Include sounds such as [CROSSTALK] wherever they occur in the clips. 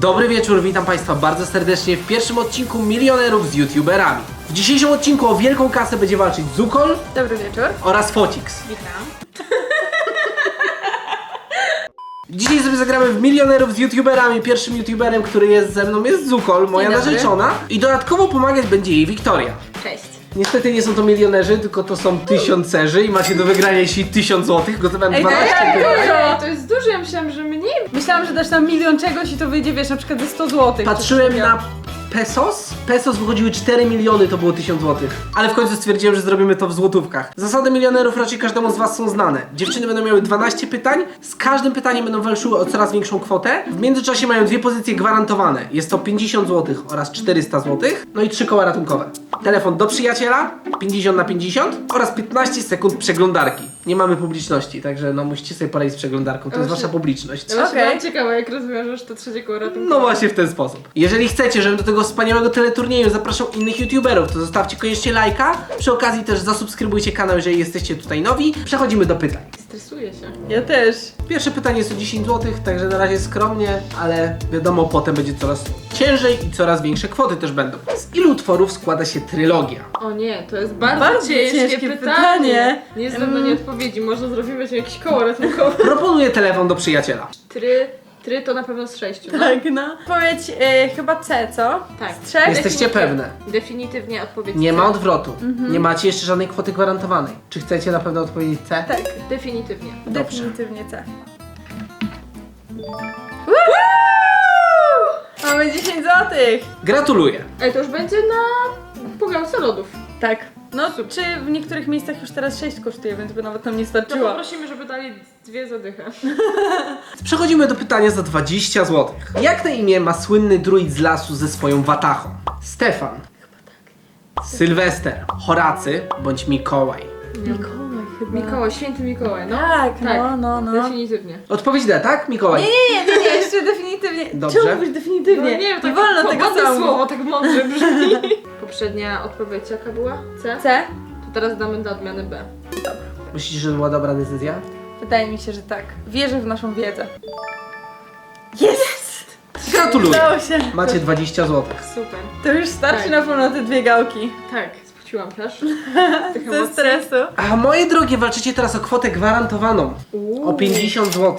Dobry wieczór, witam Państwa bardzo serdecznie w pierwszym odcinku Milionerów z YouTuberami. W dzisiejszym odcinku o wielką kasę będzie walczyć Zukol Dobry wieczór. oraz Fotix. Witam. Dzisiaj sobie zagramy w Milionerów z YouTuberami. Pierwszym YouTuberem, który jest ze mną jest Zukol, moja Dzień dobry. narzeczona. I dodatkowo pomagać będzie jej Wiktoria. Cześć. Niestety nie są to milionerzy, tylko to są tysiącerzy i macie do wygrania jeśli 1000 złotych. Gotowałem Ej, to 12 jak pytań. dużo? To jest dużo, ja myślałam, że mniej. Myślałam, że dasz nam milion czegoś i to wyjdzie, wiesz, na przykład ze 100 zł. Patrzyłem na pesos. Pesos wychodziły 4 miliony, to było 1000 złotych. Ale w końcu stwierdziłem, że zrobimy to w złotówkach. Zasady milionerów raczej każdemu z Was są znane. Dziewczyny będą miały 12 pytań. Z każdym pytaniem będą walczyły o coraz większą kwotę. W międzyczasie mają dwie pozycje gwarantowane. Jest to 50 zł oraz 400 zł. No i trzy koła ratunkowe. Telefon do przyjaciela 50 na 50 oraz 15 sekund przeglądarki. Nie mamy publiczności, także no musicie sobie poradzić z przeglądarką. To jest Wasza publiczność. Okej. byłam ciekawa, jak rozwiążesz to trzecie koło ratunkowe. No właśnie w ten sposób. Jeżeli chcecie, żebym do tego wspaniałego teleturnieju zapraszał innych youtuberów, to zostawcie koniecznie lajka. Przy okazji też zasubskrybujcie kanał, jeżeli jesteście tutaj nowi. Przechodzimy do pytań. Stresuję się. Ja też. Pierwsze pytanie jest o 10 zł, także na razie skromnie, ale wiadomo, potem będzie coraz ciężej i coraz większe kwoty też będą. Z ilu utworów składa się trylogia? O nie, to jest bardzo, Bardzo ciężkie, ciężkie pytanie. pytanie. Nie znam na nie odpowiedzi, może zrobimy sobie jakieś koło ratunkowe. Proponuję telefon do przyjaciela. Try, try to na pewno z sześciu, no? Tak, no. Powiedz e, chyba C, co? Tak. Z trzech? Jesteście pewne? Definitywnie odpowiedź Nie C. ma odwrotu. Nie macie jeszcze żadnej kwoty gwarantowanej. Czy chcecie na pewno odpowiedzieć C? Tak, Definitywnie. Dobrze. definitywnie C. Mamy 10 złotych. Gratuluję. Ej, to już będzie na pogałce lodów. Tak. No, czy w niektórych miejscach już teraz 6 kosztuje, więc by nawet nam nie To starczyło. poprosimy, żeby dali dwie zadychy. [LAUGHS] Przechodzimy do pytania za 20 zł. Jak na imię ma słynny druid z lasu ze swoją watachą? Stefan. Sylwester, Horacy bądź Mikołaj. Mikołaj chyba. Mikołaj, święty Mikołaj, no. Tak, Tak. no, no, no. Definitywnie. Odpowiedź D, tak? Mikołaj. Nie, nie, nie, nie, nie, jeszcze definitywnie. Dobrze. Czemu mówisz definitywnie? No nie wiem, tak wolno po- tego ładne słowo, tak mądrze brzmi. [LAUGHS] Poprzednia odpowiedź jaka była? C? C? To teraz damy do odmiany B. Myślisz, że była dobra decyzja? Wydaje mi się, że tak. Wierzę w naszą wiedzę. Jest! Gratuluję. Udało się. Macie 20 zł. Super. To już starczy Tak. na pewno te dwie gałki. Tak, spuściłam też. [LAUGHS] Tych Ze emocji. stresu. A moje drogie, walczycie teraz o kwotę gwarantowaną. Uuu. O 50 zł.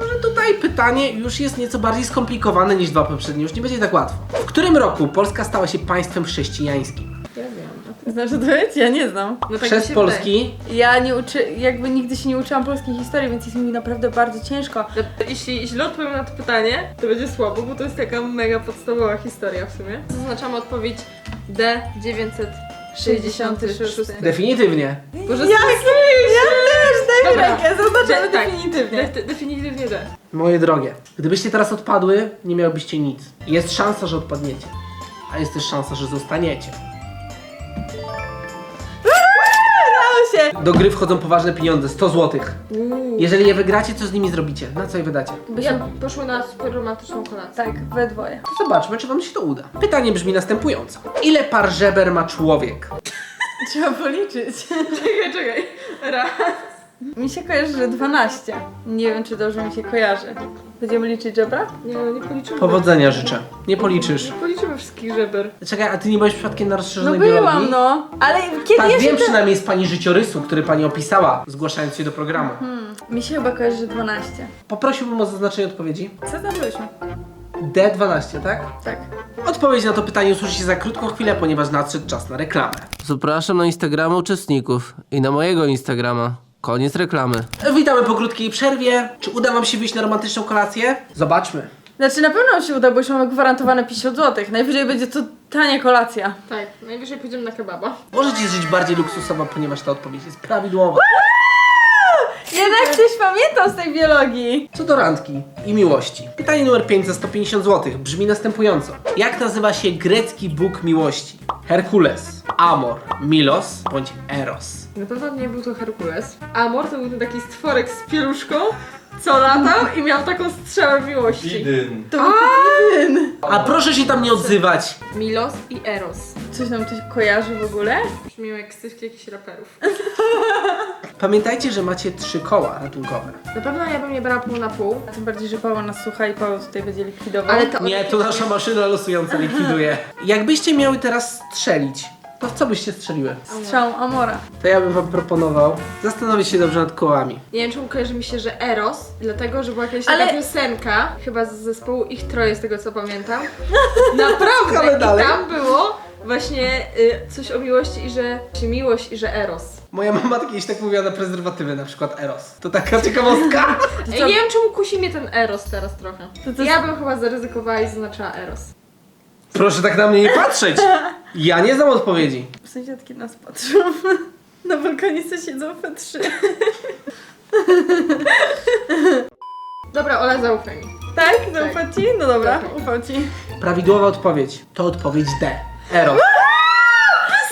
Tylko, że tutaj pytanie już jest nieco bardziej skomplikowane niż dwa poprzednie. Już nie będzie tak łatwo. W którym roku Polska stała się państwem chrześcijańskim? Ja wiem. Znasz odpowiedź? Ja nie znam. No tak mi Przez się Polski Ja nie uczy, jakby nigdy się nie uczyłam polskiej historii, więc jest mi naprawdę bardzo ciężko. wydaje. Jeśli źle odpowiem na to pytanie, to będzie słabo, bo to jest taka mega podstawowa historia w sumie. Zaznaczamy odpowiedź D 966. definitywnie. Boże, Jak? Mi Dobra. rękę, zaznaczamy De- tak. definitywnie. De- definitywnie D. Moje drogie, gdybyście teraz odpadły, nie miałbyście nic. Jest szansa, że odpadniecie. A jest też szansa, że zostaniecie. Udało się! Do gry wchodzą poważne pieniądze, 100 zł. Uuu. Jeżeli je wygracie, co z nimi zrobicie? Na co je wydacie? Ja poszły na super romantyczną kolację. Tak, we dwoje. To zobaczmy, czy wam się to uda. Pytanie brzmi następująco. Ile par żeber ma człowiek? [LAUGHS] Trzeba policzyć. [LAUGHS] Czekaj, czekaj. Raz. Mi się kojarzy, że 12. Nie wiem, czy dobrze mi się kojarzy. Będziemy liczyć żebra? Nie, no nie policzymy. Powodzenia życzę. Nie policzysz. Nie policzymy wszystkich żeber. Czekaj, a ty nie byłeś przypadkiem na No rozszerzonej byłam, biologii? no. Ale kiedy Tak, ja wiem się... przynajmniej z pani życiorysu, który pani opisała, zgłaszając się do programu. Hmm, mi się chyba kojarzy, że 12. Poprosiłbym o zaznaczenie odpowiedzi. Zaznaczyłyśmy. D12, tak? Tak. Odpowiedź na to pytanie usłyszycie za krótką chwilę, ponieważ nadszedł czas na reklamę. Zapraszam na Instagrama uczestników i na mojego Instagrama. Koniec reklamy. Witamy po krótkiej przerwie. Czy uda wam się wyjść na romantyczną kolację? Zobaczmy. Znaczy na pewno się uda, bo już mamy gwarantowane 50 zł. Najwyżej będzie to tania kolacja. Tak, najwyżej pójdziemy na kebaba. Możecie żyć bardziej luksusowo, ponieważ ta odpowiedź jest prawidłowa. Jednak coś pamiętam z tej biologii. Co do randki i miłości. Pytanie numer 5 za 150 zł brzmi następująco. Jak nazywa się grecki bóg miłości? Herkules, Amor, Milos bądź Eros? Na pewno nie był to Herkules. Amor to był ten taki stworek z pieluszką, co latał i miał taką strzałę miłości. Idyn. To był jeden. A proszę się tam nie odzywać. Milos i Eros. Coś nam coś kojarzy w ogóle? Brzmią jak ksywki jakichś raperów. [LAUGHS] Pamiętajcie, że macie trzy koła ratunkowe. Na pewno ja bym nie brała pół na pół. A tym bardziej, że Paweł nas słucha i Paweł tutaj będzie likwidował. Ale to Nie, to nasza maszyna losująca likwiduje. Jakbyście miały teraz strzelić, to w co byście strzeliły? Strzał Amora. To ja bym wam proponował zastanowić się dobrze nad kołami. Nie wiem, czemu kojarzy mi się, że Eros, dlatego, że była jakaś Ale- taka piosenka, chyba z zespołu Ich Troje, z tego co pamiętam. [LAUGHS] Naprawdę! Ale dalej. I tam było właśnie y, coś o miłości i że... czy miłość i że Eros. Moja mama kiedyś tak mówiła na prezerwatywy, na przykład Eros. To taka [LAUGHS] ciekawostka. To Ej, nie wiem, czemu kusi mnie ten Eros teraz trochę. To co- Ja bym chyba zaryzykowała i zaznaczyła Eros. Proszę tak na mnie nie patrzeć. Ja nie znam odpowiedzi. Sąsiadki nas patrzą. [LAUGHS] Na balkonie se siedzą we trzy. [LAUGHS] Dobra, Ola, zaufaj mi. Tak? Zaufać ci? No dobra, Zaufaj. ufam ci. Prawidłowa odpowiedź to odpowiedź D. Eros.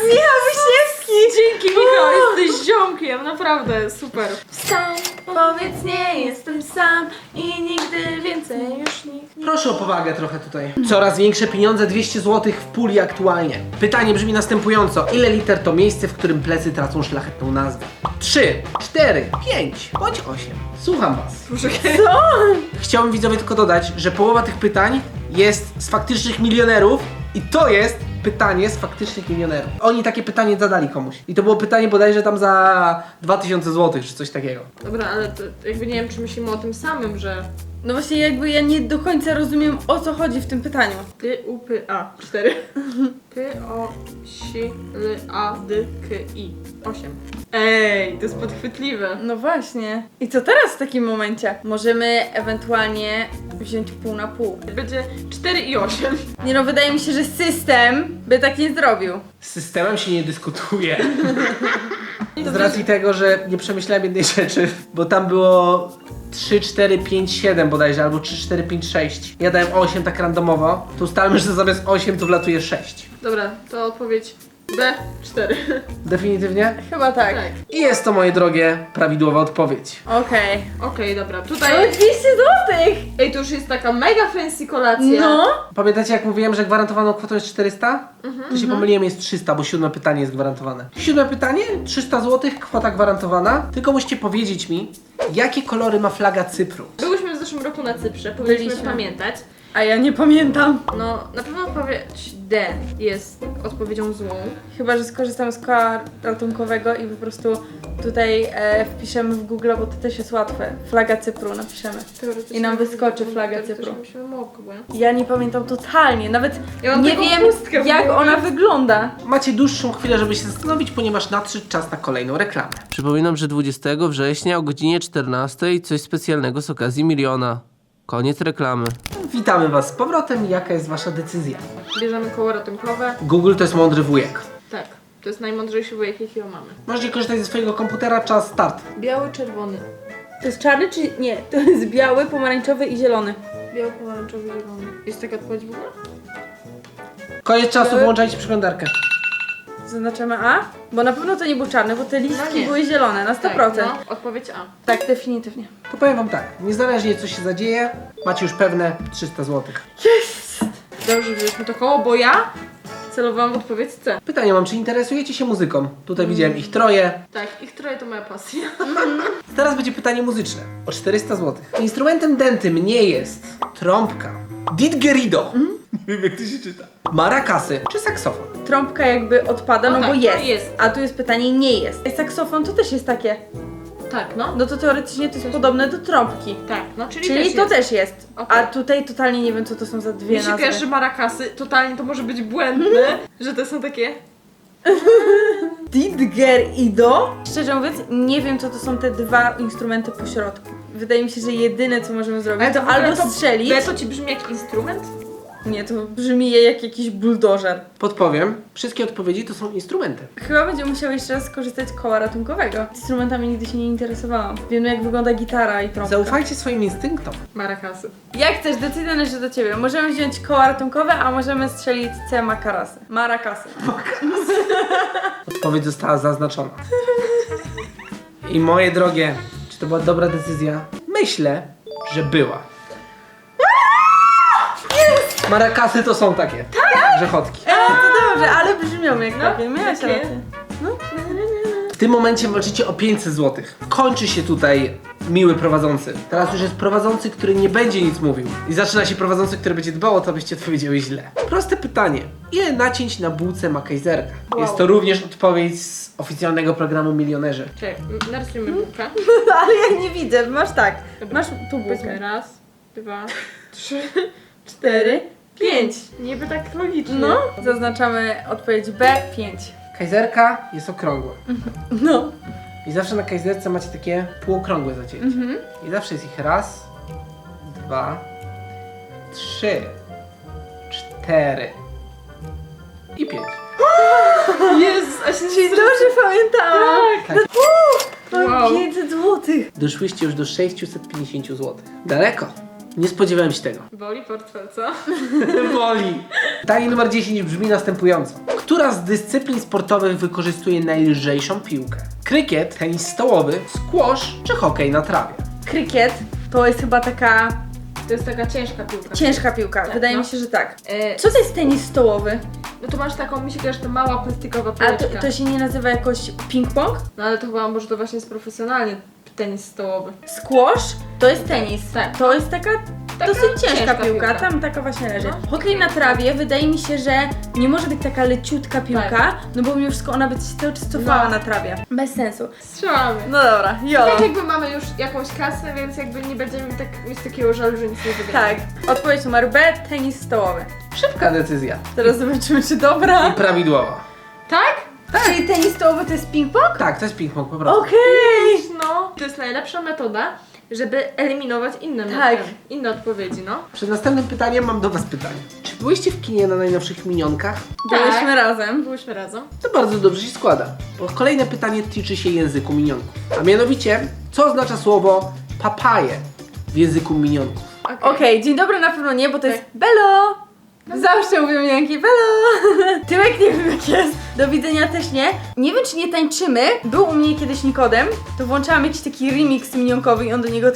Michał Wiśniewski! Dzięki Michał, jesteś ziomkiem, naprawdę, super. Sam, powiedz nie jestem sam i nigdy więcej już nikt nie... Proszę o powagę trochę tutaj. Coraz większe pieniądze, 200 zł w puli aktualnie. Pytanie brzmi następująco. Ile liter to miejsce, w którym plecy tracą szlachetną nazwę? 3, 4, 5 bądź 8. Słucham was. Co? [LAUGHS] Chciałbym widzowie tylko dodać, że połowa tych pytań jest z faktycznych milionerów i to jest pytanie z faktycznych milionerów. Oni takie pytanie zadali komuś. I to było pytanie bodajże tam za 2000 zł czy coś takiego. Dobra, ale to jakby nie wiem, czy myślimy o tym samym, że No właśnie jakby ja nie do końca rozumiem o co chodzi w tym pytaniu. P, U, P, A. 4. [LAUGHS] P, O, S, L, A, D, K, I. 8. Ej, to jest podchwytliwe. No właśnie. I co teraz w takim momencie? Możemy ewentualnie wziąć pół na pół. Będzie 4 i 8. Nie no, wydaje mi się, że system by tak nie zrobił. Z systemem się nie dyskutuje. [LAUGHS] Z racji tego, że nie przemyślałem jednej rzeczy, bo tam było 3, 4, 5, 7 bodajże, albo 3, 4, 5, 6. Ja dałem 8 tak randomowo, to ustalmy, że zamiast 8 to wlatuje 6. Dobra, to odpowiedź B, 4. Definitywnie? Chyba tak. Tak. I jest to, moje drogie, prawidłowa odpowiedź. Okej. Okej, dobra, tutaj... 200 złotych! Ej, to już jest taka mega fancy kolacja. No. Pamiętacie jak mówiłem, że gwarantowaną kwotą jest 400? To się pomyliłem, jest 300, bo siódme pytanie jest gwarantowane. Siódme pytanie, 300 zł, kwota gwarantowana. Tylko musicie powiedzieć mi, jakie kolory ma flaga Cypru. Byłyśmy w zeszłym roku na Cyprze, powinniśmy Byliśmy. pamiętać. A ja nie pamiętam. No, na pewno odpowiedź D jest odpowiedzią złą. Chyba, że skorzystamy z koła ratunkowego i po prostu tutaj e, wpiszemy w Google, bo to też jest łatwe. Flaga Cypru napiszemy. I nam wyskoczy flaga Cypru. Ja nie pamiętam totalnie, nawet Ja mam nie taką wiem chustkę w jak ona wygląda. Macie dłuższą chwilę, żeby się zastanowić, ponieważ nadszedł czas na kolejną reklamę. Przypominam, że 20 września o godzinie 14 coś specjalnego z okazji miliona. Koniec reklamy. Witamy Was z powrotem. Jaka jest Wasza decyzja? Bierzemy koło ratunkowe. Google to jest mądry wujek. Tak, to jest najmądrzejszy wujek, jakiego mamy. Możecie korzystać ze swojego komputera, czas start. Biały, czerwony. To jest czarny czy nie? To jest biały, pomarańczowy i zielony. Biały, pomarańczowy, zielony. Jest taka odpowiedź w ogóle? Koniec czasu, włączajcie przeglądarkę. Zaznaczamy A? Bo na pewno to nie był czarny, bo te listki No nie. były zielone na 100%. Tak, no, odpowiedź A. Tak, definitywnie. To powiem Wam tak, niezależnie co się zadzieje, macie już pewne 300 zł. Dobrze, wzięliśmy to koło, bo ja celowałam w odpowiedź C. Pytanie mam, czy interesujecie się muzyką? Tutaj widziałem ich troje. Tak, ich troje to moja pasja. [LAUGHS] Teraz będzie pytanie muzyczne o 400 zł. Instrumentem dentym nie jest trąbka, didgerido, nie wiem jak to się czyta, maracasy czy saksofon. Trąbka jakby odpada, no, No bo tak, jest. to jest. A tu jest pytanie, nie jest. Saksofon to też jest takie. Tak, no. No to teoretycznie to jest podobne do trąbki. Tak, no, czyli, Czyli też to jest. też jest. Okej. A tutaj totalnie nie wiem, co to są za dwie Mi się nazwy. kojarzy marakasy, totalnie to może być błędne, [LAUGHS] że to są takie... [LAUGHS] Didger i do? Szczerze mówiąc, nie wiem, co to są te dwa instrumenty po środku. Wydaje mi się, że jedyne, co możemy zrobić, Ale to, w ogóle albo to- strzelić. B to ci brzmi jak instrument? Nie, to brzmi jak jakiś buldożer. Podpowiem, wszystkie odpowiedzi to są instrumenty. Chyba będziemy musiały jeszcze raz skorzystać z koła ratunkowego. Instrumentami nigdy się nie interesowałam. Wiem, jak wygląda gitara i trąbka. Zaufajcie swoim instynktom. Marakasy. Jak chcesz, decyzja należy do ciebie. Możemy wziąć koła ratunkowe, a możemy strzelić C makarasy. Marakasy. [LAUGHS] Odpowiedź została zaznaczona. I moje drogie, czy to była dobra decyzja? Myślę, że była. Maracasy to są takie. Grzechotki. E, to dobrze, ale brzmią jak takie. Miałaś takie. rację. tym momencie walczycie o 500 zł. Kończy się tutaj miły prowadzący. Teraz już jest prowadzący, który nie będzie nic mówił. I zaczyna się prowadzący, który będzie dbał o to, abyście odpowiedziały źle. Proste pytanie. Ile nacięć na bułce ma kajzerka? Wow. Jest to również odpowiedź z oficjalnego programu Milionerzy. Czekaj, narysujmy bułkę. [LAUGHS] Ale ja nie widzę, masz tak. Masz tu Powiedzmy bułkę. raz, dwa, [LAUGHS] trzy, cztery, pięć. Niby tak logicznie. No, zaznaczamy odpowiedź B, 5. Kajzerka jest okrągła. [LAUGHS] No. I zawsze na kajzerce macie takie półokrągłe zacięcie. Mhm. I zawsze jest ich raz, dwa, trzy, cztery i pięć. [GASPS] Jezus, a się Czyli dobrze pamiętałam. Tak. Tak. Mam Wow. 500 złotych. Doszłyście już do 650 zł. Daleko. Nie spodziewałem się tego. Boli portfel, co? Woli. Pytanie numer 10 brzmi następująco. Która z dyscyplin sportowych wykorzystuje najlżejszą piłkę? Krykiet, tenis stołowy, squash czy hokej na trawie? Krykiet to jest chyba taka To jest taka ciężka piłka. ciężka piłka. Wydaje no. mi się, że tak. E, Co to jest tenis stołowy? no to masz taką, mi się kojarzy, to mała plastikowa A to, to się nie nazywa jakoś ping-pong? No ale to chyba może to właśnie jest profesjonalnie tenis stołowy. Squash to jest tenis. Tak. To jest taka, Taka dosyć ciężka, ciężka piłka. piłka. tam taka właśnie leży. No. Hokej na trawie wydaje mi się, że nie może być taka leciutka piłka, no bo mimo wszystko ona by się cały czas cofała No. na trawie. Bez sensu. Strzelamy. No dobra, jolo. Tak jakby mamy już jakąś kasę, więc jakby nie będziemy tak mieć takiego żalu, że nic nie wygramy. Tak. Odpowiedź numer B, tenis stołowy. Szybka decyzja. Teraz zobaczymy, czy dobra. I prawidłowa. Tak? Czyli tenis stołowy to jest ping-pong? Tak, to jest ping-pong po prostu. Okej. No. To jest najlepsza metoda, żeby eliminować inne, Tak. metody, inne odpowiedzi, no. Przed następnym pytaniem mam do Was pytanie. Czy byłyście w kinie na najnowszych minionkach? Byliśmy Tak. razem. Byłyśmy razem. To bardzo dobrze się składa, bo kolejne pytanie tyczy się języku minionków. A mianowicie, co oznacza słowo papaje w języku minionków? Okej, dzień dobry na pewno nie, bo to jest Tak. Belo! Zawsze mówię Janki, Belo! [LAUGHS] Tyłek nie wiem jak jest. Do widzenia też nie. Nie wiem czy nie tańczymy. Był u mnie kiedyś Nikodem, to włączałam jakiś taki remix minionkowy i on do niego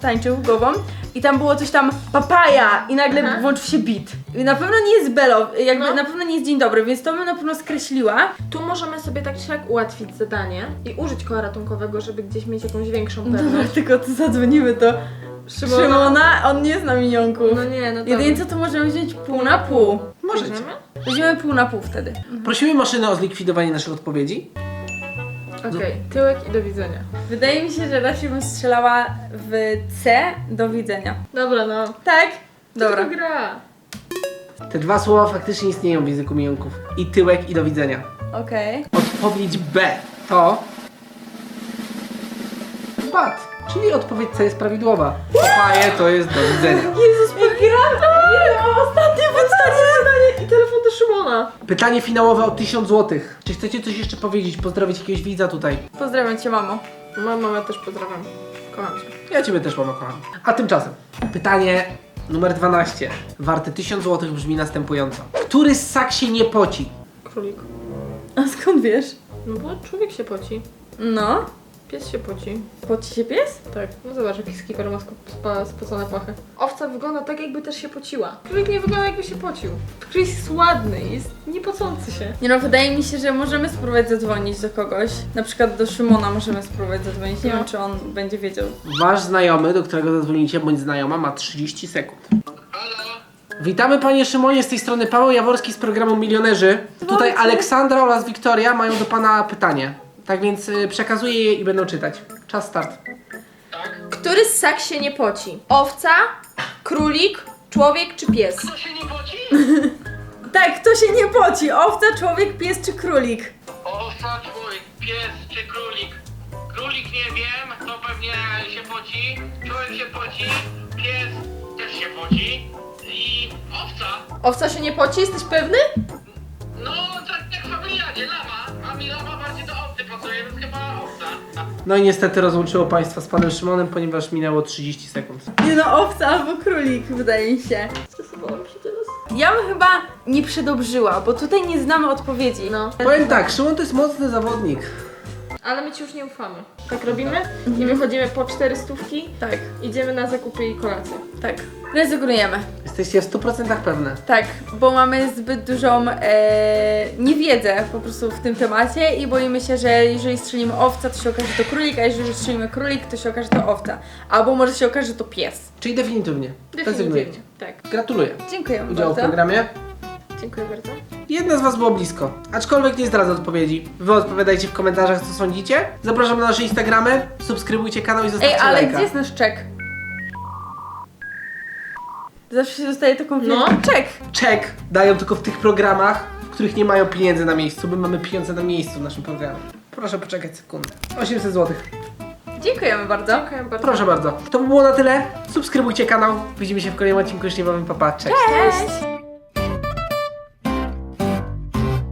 tańczył głową. I tam było coś tam papaja i nagle Aha. włączył się beat. I na pewno nie jest Belo, jakby No. na pewno nie jest dzień dobry, więc to bym na pewno skreśliła. Tu możemy sobie tak czy ułatwić zadanie i użyć koła ratunkowego, żeby gdzieś mieć jakąś większą [LAUGHS] Dobra, pewność. tylko to zadzwonimy do Szymona. Szymona, on nie zna minionków. No nie, no to... Jedynie co to możemy wziąć pół na pół. Możecie. Weźmiemy pół na pół wtedy. Prosimy maszynę o zlikwidowanie naszych odpowiedzi. Okej, tyłek i do widzenia. Wydaje mi się, że raczej bym strzelała w C do widzenia. Dobra, no. Tak? Dobra. Dobra. To gra. Te dwa słowa faktycznie istnieją w języku minionków. I tyłek, i do widzenia. Okej. Odpowiedź B to... Bat, czyli odpowiedź C jest prawidłowa. Papaje to jest do widzenia. Jezus, wygrałam! Nie, mam ostatnie pytanie! I telefon do Szymona. Pytanie finałowe o 1000 zł. Czy chcecie coś jeszcze powiedzieć? Pozdrowić jakiegoś widza tutaj? Pozdrawiam cię, mamo. Mamę mamę też pozdrawiam. Kocham cię. Ja Ciebie też mama kocham. A tymczasem pytanie numer 12, warte 1000 zł brzmi następująco. Który ssak się nie poci? Królik. A skąd wiesz? No bo człowiek się poci. No. Pies się poci. Poci się pies? Tak. No zobacz, jaki skipper ma spa- spocone pachy. Owca wygląda tak, jakby też się pociła. Królik nie wygląda, jakby się pocił. Królik jest ładny, jest niepocący się. Nie no, wydaje mi się, że możemy spróbować zadzwonić do kogoś. Na przykład do Szymona możemy spróbować zadzwonić. Nie No. wiem, czy on będzie wiedział. Wasz znajomy, do którego zadzwonicie, bądź znajoma, ma 30 sekund. Witamy panie Szymonie, z tej strony Paweł Jaworski z programu Milionerzy. Tutaj Aleksandra oraz Wiktoria mają do pana pytanie. Tak więc y, przekazuję je i będą czytać. Czas start. Który ssak się nie poci? Owca, królik, człowiek czy pies? Kto się nie poci? [LAUGHS] Tak, kto się nie poci? Owca, człowiek, pies czy królik? Osa, człowiek, pies czy królik? Królik nie wiem, to pewnie się poci. Człowiek się poci, pies też się poci. I owca. Owca się nie poci, jesteś pewny? No, tak jak w familiadzie. No i niestety rozłączyło państwa z panem Szymonem, ponieważ minęło 30 sekund. Nie no, owca albo królik, wydaje mi się. Stresowałam się teraz. Ja bym chyba nie przedobrzyła, bo tutaj nie znamy odpowiedzi. No. Powiem tak, Szymon to jest mocny zawodnik. Ale my ci już nie ufamy. Tak robimy i wychodzimy po cztery stówki, Tak, idziemy na zakupy i kolację. tak. Rezygnujemy. Jesteście w 100% pewne. Tak, bo mamy zbyt dużą e, niewiedzę po prostu w tym temacie i boimy się, że jeżeli strzelimy owca, to się okaże, że to królik, a jeżeli strzelimy królik, to się okaże, że to owca. Albo może się okaże, że to pies. Czyli definitywnie. Definitywnie. Tak. Gratuluję Dziękuję udziału w bardzo. programie. Dziękuję bardzo. Jedna z Was było blisko, aczkolwiek nie zdradzę odpowiedzi. Wy odpowiadajcie w komentarzach, co sądzicie. Zapraszam na nasze Instagramy, subskrybujcie kanał i Ej, zostawcie ale lajka. gdzie jest nasz czek? Zawsze się dostaje taką No. wielką czek. Czek dają tylko w tych programach, w których nie mają pieniędzy na miejscu. My mamy pieniądze na miejscu w naszym programie. Proszę poczekać sekundę. 800 zł. Dziękujemy bardzo. Dziękuję bardzo. Proszę bardzo. To by było na tyle. Subskrybujcie kanał. Widzimy się w kolejnym odcinku już niebawem. Papa, cześć. Cześć!